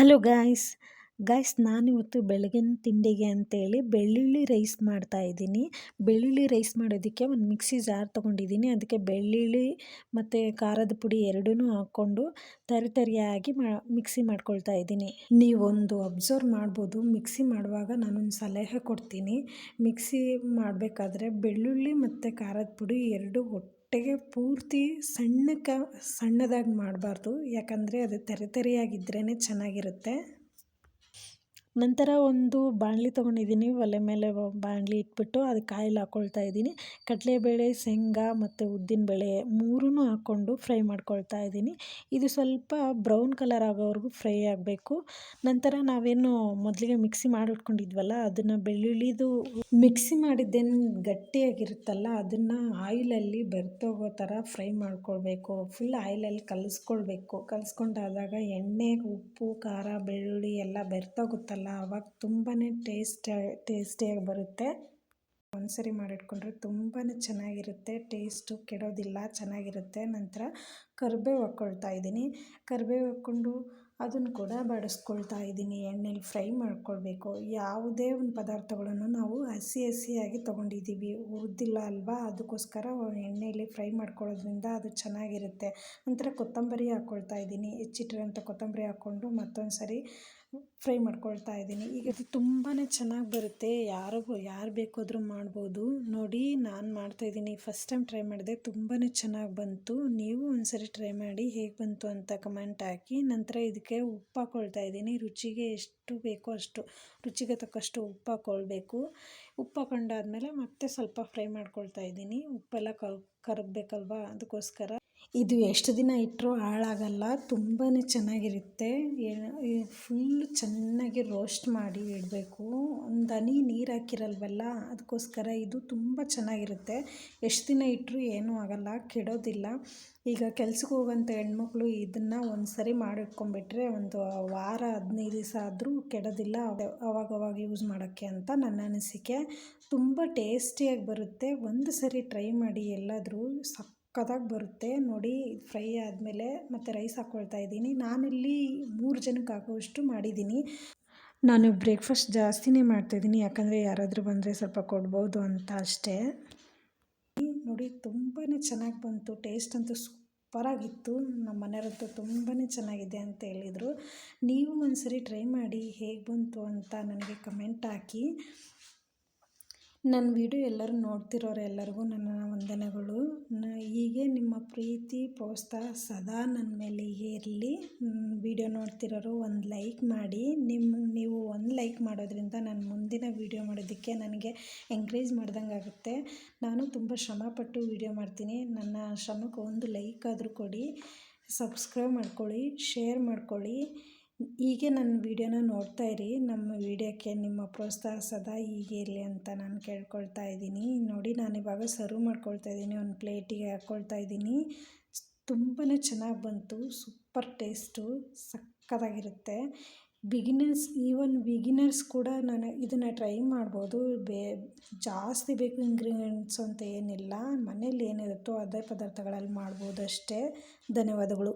Hello guys guys ನಾನಿವತ್ತು ಬೆಳಗಿನ ತಿಂಡಿಗೆ ಅಂತೇಳಿ ಬೆಳ್ಳುಳ್ಳಿ ರೈಸ್ ಮಾಡ್ತಾ ಇದ್ದೀನಿ. ಬೆಳ್ಳುಳ್ಳಿ ರೈಸ್ ಮಾಡೋದಕ್ಕೆ ಒಂದು ಮಿಕ್ಸಿ ಜಾರ್ ತೊಗೊಂಡಿದ್ದೀನಿ. ಅದಕ್ಕೆ ಬೆಳ್ಳುಳ್ಳಿ ಮತ್ತು ಖಾರದ ಪುಡಿ ಎರಡೂ ಹಾಕ್ಕೊಂಡು ತರಿ ತರಿಯಾಗಿ ಮಾ ಮಿಕ್ಸಿ ಮಾಡ್ಕೊಳ್ತಾ ಇದ್ದೀನಿ. ನೀವೊಂದು ಅಬ್ಸರ್ವ್ ಮಾಡ್ಬೋದು. ಮಿಕ್ಸಿ ಮಾಡುವಾಗ ನಾನೊಂದು ಸಲಹೆ ಕೊಡ್ತೀನಿ. ಮಿಕ್ಸಿ ಮಾಡಬೇಕಾದ್ರೆ ಬೆಳ್ಳುಳ್ಳಿ ಮತ್ತು ಖಾರದ ಪುಡಿ ಎರಡು ಒಟ್ಟಿಗೆ ಪೂರ್ತಿ ಸಣ್ಣಕ್ಕೆ ಸಣ್ಣದಾಗಿ ಮಾಡಬಾರ್ದು. ಯಾಕಂದರೆ ಅದು ತೆರೆ ತೆರೆಯಾಗಿದ್ರೇ ಚೆನ್ನಾಗಿರುತ್ತೆ. ನಂತರ ಒಂದು ಬಾಣಲಿ ತೊಗೊಂಡಿದ್ದೀನಿ, ಒಲೆ ಮೇಲೆ ಬಾಣಲಿ ಇಟ್ಬಿಟ್ಟು ಅದಕ್ಕೆ ಆಯಿಲ್ ಹಾಕ್ಕೊಳ್ತಾ ಇದ್ದೀನಿ. ಕಡಲೆಬೇಳೆ, ಶೇಂಗಾ ಮತ್ತು ಉದ್ದಿನಬೇಳೆ ಮೂರೂ ಹಾಕ್ಕೊಂಡು ಫ್ರೈ ಮಾಡ್ಕೊಳ್ತಾ ಇದ್ದೀನಿ. ಇದು ಸ್ವಲ್ಪ ಬ್ರೌನ್ ಕಲರ್ ಆಗೋವರೆಗೂ ಫ್ರೈ ಆಗಬೇಕು. ನಂತರ ನಾವೇನು ಮೊದಲಿಗೆ ಮಿಕ್ಸಿ ಮಾಡಿಟ್ಕೊಂಡಿದ್ವಲ್ಲ, ಅದನ್ನು ಬೆಳ್ಳುಳ್ಳಿದು ಮಿಕ್ಸಿ ಮಾಡಿದ್ದೇನು ಗಟ್ಟಿಯಾಗಿರುತ್ತಲ್ಲ, ಅದನ್ನು ಆಯಿಲಲ್ಲಿ ಬೆರೆತೋಗೋ ಥರ ಫ್ರೈ ಮಾಡ್ಕೊಳ್ಬೇಕು. ಫುಲ್ ಆಯಿಲಲ್ಲಿ ಕಲಿಸ್ಕೊಳ್ಬೇಕು. ಕಲಿಸ್ಕೊಂಡಾದಾಗ ಎಣ್ಣೆ, ಉಪ್ಪು, ಖಾರ, ಬೆಳ್ಳುಳ್ಳಿ ಎಲ್ಲ ಬೆರ್ತೋಗುತ್ತಲ್ಲ ಅಲ್ಲ ಆವಾಗ ತುಂಬಾ ಟೇಸ್ಟ್, ಟೇಸ್ಟಿಯಾಗಿ ಬರುತ್ತೆ. ಒಂದ್ಸರಿ ಮಾಡಿಟ್ಕೊಂಡ್ರೆ ತುಂಬಾ ಚೆನ್ನಾಗಿರುತ್ತೆ, ಟೇಸ್ಟು ಕೆಡೋದಿಲ್ಲ, ಚೆನ್ನಾಗಿರುತ್ತೆ. ನಂತರ ಕರಿಬೇವು ಹಾಕ್ಕೊಳ್ತಾ ಇದ್ದೀನಿ. ಕರಿಬೇವು ಹಾಕ್ಕೊಂಡು ಅದನ್ನು ಕೂಡ ಬಡಿಸ್ಕೊಳ್ತಾ ಇದ್ದೀನಿ. ಎಣ್ಣೆಲಿ ಫ್ರೈ ಮಾಡ್ಕೊಳ್ಬೇಕು. ಯಾವುದೇ ಒಂದು ಪದಾರ್ಥಗಳನ್ನು ನಾವು ಹಸಿ ಹಸಿಯಾಗಿ ತೊಗೊಂಡಿದ್ದೀವಿ. ಹುರಿದಿಲ್ಲ ಅಲ್ವಾ? ಅದಕ್ಕೋಸ್ಕರ ಎಣ್ಣೆಯಲ್ಲಿ ಫ್ರೈ ಮಾಡ್ಕೊಳ್ಳೋದ್ರಿಂದ ಅದು ಚೆನ್ನಾಗಿರುತ್ತೆ. ನಂತರ ಕೊತ್ತಂಬರಿ ಹಾಕ್ಕೊಳ್ತಾ ಇದ್ದೀನಿ. ಹೆಚ್ಚಿಟ್ಟಿರೋಂಥ ಕೊತ್ತಂಬರಿ ಹಾಕ್ಕೊಂಡು ಮತ್ತೊಂದು ಸರಿ ಫ್ರೈ ಮಾಡ್ಕೊಳ್ತಾ ಇದ್ದೀನಿ. ಈಗ ಇದು ತುಂಬಾ ಚೆನ್ನಾಗಿ ಬರುತ್ತೆ. ಯಾರಿಗೂ, ಯಾರು ಬೇಕಾದರೂ ಮಾಡ್ಬೋದು. ನೋಡಿ, ನಾನು ಮಾಡ್ತಾಯಿದ್ದೀನಿ ಫಸ್ಟ್ ಟೈಮ್ ಟ್ರೈ ಮಾಡಿದೆ. ತುಂಬಾ ಚೆನ್ನಾಗಿ ಬಂತು. ನೀವು ಒಂದ್ಸರಿ ಟ್ರೈ ಮಾಡಿ ಹೇಗೆ ಬಂತು ಅಂತ ಕಮೆಂಟ್ ಹಾಕಿ. ನಂತರ ಇದಕ್ಕೆ ಉಪ್ಪು ಹಾಕ್ಕೊಳ್ತಾ ಇದ್ದೀನಿ. ರುಚಿಗೆ ಎಷ್ಟು ಬೇಕೋ ಅಷ್ಟು, ರುಚಿಗೆ ತಕ್ಕಷ್ಟು ಉಪ್ಪು ಹಾಕ್ಕೊಳ್ಬೇಕು ಉಪ್ಪು ಹಾಕೊಂಡಾದ್ಮೇಲೆ ಮತ್ತೆ ಸ್ವಲ್ಪ ಫ್ರೈ ಮಾಡ್ಕೊಳ್ತಾ ಇದ್ದೀನಿ. ಉಪ್ಪೆಲ್ಲ ಕರಗಬೇಕಲ್ವ ಅದಕ್ಕೋಸ್ಕರ. ಇದು ಎಷ್ಟು ದಿನ ಇಟ್ಟರೂ ಹಾಳಾಗಲ್ಲ ತುಂಬಾ ಚೆನ್ನಾಗಿರುತ್ತೆ. ಫುಲ್ ಚೆನ್ನಾಗಿ ರೋಸ್ಟ್ ಮಾಡಿ ಇಡಬೇಕು. ಒಂದು ಹನಿ ನೀರು ಹಾಕಿರಲ್ವಲ್ಲ ಅದಕ್ಕೋಸ್ಕರ ಇದು ತುಂಬ ಚೆನ್ನಾಗಿರುತ್ತೆ. ಎಷ್ಟು ದಿನ ಇಟ್ಟರೂ ಏನೂ ಆಗಲ್ಲ, ಕೆಡೋದಿಲ್ಲ. ಈಗ ಕೆಲ್ಸಕ್ಕೆ ಹೋಗೋಂಥ ಹೆಣ್ಮಕ್ಳು ಇದನ್ನು ಒಂದು ಸರಿ ಮಾಡಿಟ್ಕೊಂಡ್ಬಿಟ್ರೆ ಒಂದು ವಾರ, ಹದಿನೈದು ದಿವಸ ಆದರೂ ಕೆಡೋದಿಲ್ಲ ಅವಾಗವಾಗ ಯೂಸ್ ಮಾಡೋಕ್ಕೆ ಅಂತ ನನ್ನ ಅನಿಸಿಕೆ. ತುಂಬ ಟೇಸ್ಟಿಯಾಗಿ ಬರುತ್ತೆ. ಒಂದು ಸರಿ ಟ್ರೈ ಮಾಡಿ ಎಲ್ಲಾದರೂ ಸಕ್ ಸಕ್ಕತ್ತಾಗಿ ಬರುತ್ತೆ. ನೋಡಿ, ಫ್ರೈ ಆದಮೇಲೆ ಮತ್ತು ರೈಸ್ ಹಾಕ್ಕೊಳ್ತಾ ಇದ್ದೀನಿ. ನಾನಿಲ್ಲಿ ಮೂರು ಜನಕ್ಕೆ ಆಗುವಷ್ಟು ಮಾಡಿದ್ದೀನಿ. ನಾನು ಬ್ರೇಕ್ಫಾಸ್ಟ್ ಜಾಸ್ತಿನೇ ಮಾಡ್ತಾಯಿದ್ದೀನಿ ಯಾಕಂದರೆ ಯಾರಾದರೂ ಬಂದರೆ ಸ್ವಲ್ಪ ಕೊಡ್ಬೋದು ಅಂತ ಅಷ್ಟೇ. ನೋಡಿ ತುಂಬಾ ಚೆನ್ನಾಗಿ ಬಂತು. ಟೇಸ್ಟ್ ಅಂತೂ ಸೂಪರಾಗಿತ್ತು. ನಮ್ಮ ಮನೆಯವರಂತೂ ತುಂಬಾ ಚೆನ್ನಾಗಿದೆ ಅಂತ ಹೇಳಿದರು. ನೀವು ಒಂದ್ಸರಿ ಟ್ರೈ ಮಾಡಿ ಹೇಗೆ ಬಂತು ಅಂತ ನನಗೆ ಕಮೆಂಟ್ ಹಾಕಿ. ನನ್ನ ವಿಡಿಯೋ ಎಲ್ಲರೂ ನೋಡ್ತಿರೋರು ಎಲ್ಲರಿಗೂ ನನ್ನ ವಂದನೆಗಳು. ಹೀಗೆ ನಿಮ್ಮ ಪ್ರೀತಿ ಪ್ರೋತ್ಸಾಹ ಸದಾ ನನ್ನ ಮೇಲೆ ಇರಲಿ ವಿಡಿಯೋ ನೋಡ್ತಿರೋರು ಒಂದು ಲೈಕ್ ಮಾಡಿ. ನಿಮ್ಮ ನೀವು ಒಂದು ಲೈಕ್ ಮಾಡೋದ್ರಿಂದ ನಾನು ಮುಂದಿನ ವಿಡಿಯೋ ಮಾಡೋದಕ್ಕೆ ನನಗೆ ಎಂಕರೇಜ್ ಮಾಡ್ದಂಗೆ ಆಗುತ್ತೆ. ನಾನು ತುಂಬ ಶ್ರಮಪಟ್ಟು ವಿಡಿಯೋ ಮಾಡ್ತೀನಿ. ನನ್ನ ಶ್ರಮಕ್ಕೆ ಒಂದು ಲೈಕ್ ಆದರೂ ಕೊಡಿ. ಸಬ್ಸ್ಕ್ರೈಬ್ ಮಾಡ್ಕೊಳ್ಳಿ, ಶೇರ್ ಮಾಡ್ಕೊಳ್ಳಿ. ಹೀಗೆ ನನ್ನ ವೀಡಿಯೋನ ನೋಡ್ತಾ ಇರಿ. ನಮ್ಮ ವೀಡಿಯೋಕ್ಕೆ ನಿಮ್ಮ ಪ್ರೋತ್ಸಾಹ ಸದಾ ಹೀಗೆ ಇರಲಿ ಅಂತ ನಾನು ಕೇಳ್ಕೊಳ್ತಾ ಇದ್ದೀನಿ. ನೋಡಿ, ನಾನು ಇವಾಗ ಸರ್ವ್ ಮಾಡ್ಕೊಳ್ತಾ ಇದ್ದೀನಿ. ಒಂದು ಪ್ಲೇಟಿಗೆ ಹಾಕ್ಕೊಳ್ತಾ ಇದ್ದೀನಿ. ತುಂಬಾ ಚೆನ್ನಾಗಿ ಬಂತು. Super taste. ಸಕ್ಕತ್ತಾಗಿರುತ್ತೆ. Beginners, even beginners ಕೂಡ ನಾನು ಇದನ್ನು ಟ್ರೈ ಮಾಡ್ಬೋದು. ಬೇ, ಜಾಸ್ತಿ ಬೇಕು ಇಂಗ್ರೀಡಿಯೆಂಟ್ಸ್ ಅಂತ ಏನಿಲ್ಲ. ಮನೇಲಿ ಏನಿರುತ್ತೋ ಅದೇ ಪದಾರ್ಥಗಳಲ್ಲಿ ಮಾಡ್ಬೋದು ಅಷ್ಟೇ. ಧನ್ಯವಾದಗಳು.